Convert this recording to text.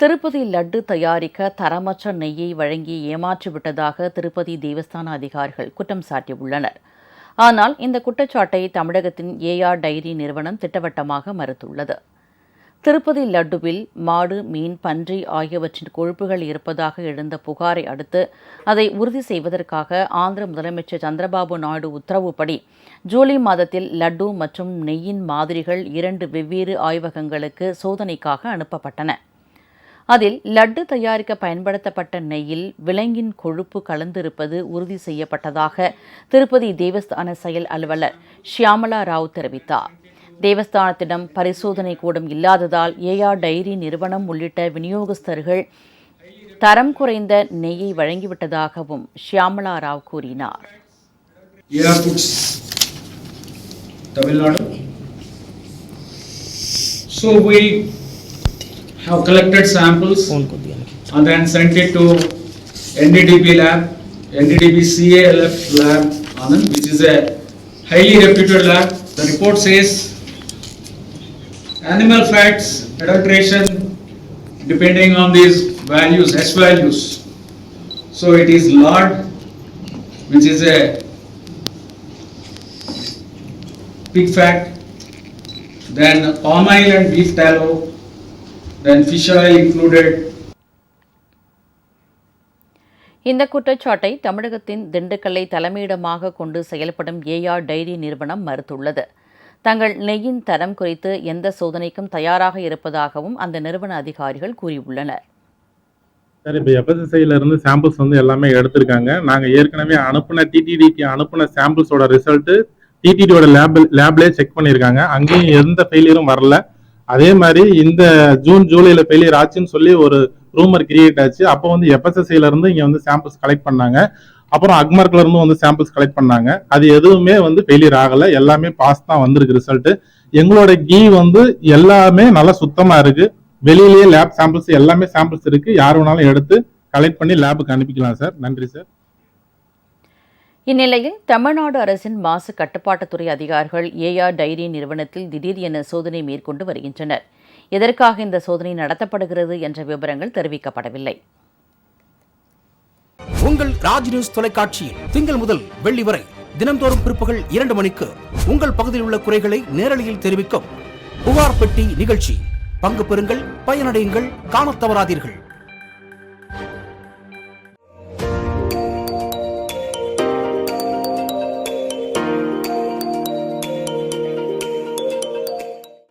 திருப்பதி லட்டு தயாரிக்க தரமற்ற நெய்யை வழங்கி ஏமாற்றிவிட்டதாக திருப்பதி தேவஸ்தான அதிகாரிகள் குற்றம் சாட்டியுள்ளனர். ஆனால் இந்த குற்றச்சாட்டை தமிழகத்தின் ஏஆர் டைரி நிறுவனம் திட்டவட்டமாக மறுத்துள்ளது. திருப்பதி லட்டுவில் மாடு மீன் பன்றி ஆகியவற்றின் கொழுப்புகள் இருப்பதாக எழுந்த புகாரை அடுத்து அதை உறுதி செய்வதற்காக ஆந்திர முதலமைச்சர் சந்திரபாபு நாயுடு உத்தரவுப்படி ஜூலை மாதத்தில் லட்டு மற்றும் நெய்யின் மாதிரிகள் இரண்டு வெவ்வேறு ஆய்வகங்களுக்கு சோதனைக்காக அனுப்பப்பட்டன. அதில் லட்டு தயாரிக்க பயன்படுத்தப்பட்ட நெய்யில் விலங்கின் கொழுப்பு கலந்திருப்பது உறுதி செய்யப்பட்டதாக திருப்பதி தேவஸ்தான செயல் அலுவலர் ஷியாமலா ராவ் தெரிவித்தார். தேவஸ்தானத்திடம் பரிசோதனை கூடம் இல்லாததால் ஏஆர் டைரி நிறுவனம் உள்ளிட்ட விநியோகஸ்தர்கள் தரம் குறைந்த நெய்யை வழங்கிவிட்டதாகவும் ஷியாமலா ராவ் கூறினார். Tamil Nadu. So we have collected samples and then sent it to NDDB lab, NDDB CALF lab, Anand, which is a highly reputed lab. The report says animal fats, adulteration, depending on these values, S values. So it is lard, which is a pig fat, then palm oil and beef tallow, then fish included, இந்த குற்றச்சாட்டை தமிழகத்தின் திண்டுக்கல்லை தலைமையிடமாக கொண்டு செயல்படும் AR diary நிறுவனம் மறுத்துள்ளது. தங்கள் நெய்யின் தரம் குறித்து எந்த சோதனைக்கும் தயாராக இருப்பதாகவும் அந்த நிறுவன அதிகாரிகள் கூறியுள்ளனர். சார் இப்போ எஃப்எஸ்எஸ்ஐல இருந்து சாம்பிள்ஸ் வந்து எல்லாமே எடுத்திருக்காங்க. நாங்க ஏற்கனவே அனுப்புன டிடிடிக்கு அனுப்புன சாம்பிள்ஸோட ரிசல்ட் டிடிடியோட லேப் லேப்லயே செக் பண்ணியிருக்காங்க. அங்கேயும் எந்த ஃபெயிலியரும் வரல. அதே மாதிரி இந்த ஜூன் ஜூலைல ஃபெயிலியர் ஆச்சுன்னு சொல்லி ஒரு ரூமர் கிரியேட் ஆச்சு. அப்போ வந்து எஃப்எஸ்எஸ்ஐல இருந்து இங்க வந்து சாம்பிள்ஸ் கலெக்ட் பண்ணாங்க. அப்புறம் அக்மார்க்ல இருந்து வந்து சாம்பிள்ஸ் கலெக்ட் பண்ணாங்க. அது எதுவுமே வந்து ஃபெயிலியர் ஆகல. எல்லாமே பாஸ் தான் வந்திருக்கு ரிசல்ட் எங்களோட கீ வந்து எல்லாமே நல்லா சுத்தமா இருக்கு. வெளியிலேயே லேப் சாம்பிள்ஸ் எல்லாமே சாம்பிள்ஸ் இருக்கு. யார் வேணாலும் எடுத்து கலெக்ட் பண்ணி லேபுக்கு அனுப்பிக்கலாம் சார் நன்றி சார் இந்நிலையில் தமிழ்நாடு அரசின் மாசு கட்டுப்பாட்டுத்துறை அதிகாரிகள் ஏஆர் டைரி நிறுவனத்தில் திடீர் என சோதனை மேற்கொண்டு வருகின்றனர். எதற்காக இந்த சோதனை நடத்தப்படுகிறது என்ற விவரங்கள் தெரிவிக்கப்படவில்லை. உங்கள் ராஜ் நியூஸ் தொலைக்காட்சியில் திங்கள் முதல் வெள்ளி வரை தினந்தோறும் பிற்பகல் இரண்டு மணிக்கு உங்கள் பகுதியில் உள்ள குறைகளை நேரலையில் தெரிவிக்கும் புகார் பெட்டி நிகழ்ச்சி. பங்கு பெறுங்கள் பயனடையுங்கள் காணத் தவறாதீர்கள்.